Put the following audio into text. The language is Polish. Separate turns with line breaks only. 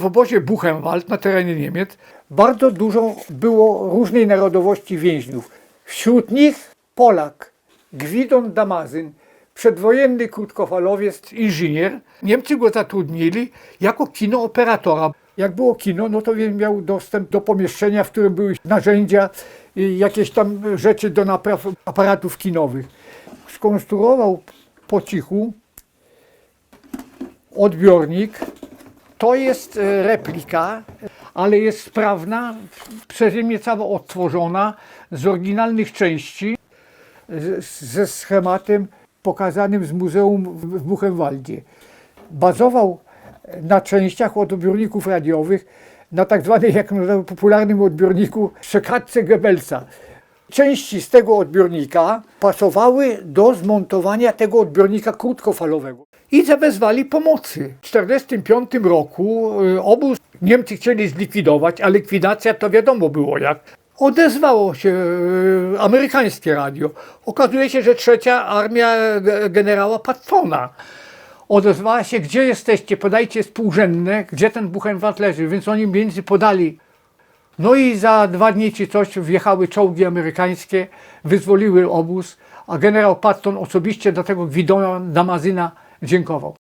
w obozie Buchenwald na terenie Niemiec bardzo dużo było różnej narodowości więźniów. Wśród nich Polak, Gwidon Damazyn, przedwojenny krótkofalowiec, inżynier. Niemcy go zatrudnili jako kinooperatora. Jak było kino, no to miał dostęp do pomieszczenia, w którym były narzędzia i jakieś tam rzeczy do napraw aparatów kinowych. Skonstruował po cichu odbiornik to jest e, replika, ale jest sprawna, przeze cała odtworzona z oryginalnych części, ze schematem pokazanym z muzeum w Buchenwaldzie. Bazował na częściach od odbiorników radiowych, na tak zwanym, jak popularnym odbiorniku przekładce Goebbelsa. Części z tego odbiornika pasowały do zmontowania tego odbiornika krótkofalowego. I zawezwali pomocy. W 1945 roku y, obóz Niemcy chcieli zlikwidować, a likwidacja to wiadomo było jak. Odezwało się y, amerykańskie radio. Okazuje się, że trzecia armia ge- generała Pattona odezwała się, gdzie jesteście, podajcie współrzędne, gdzie ten Buchenwald leży, więc oni między podali. No i za dwa dni czy coś wjechały czołgi amerykańskie, wyzwoliły obóz, a generał Patton osobiście do tego Gwidona Damazyna dziękował.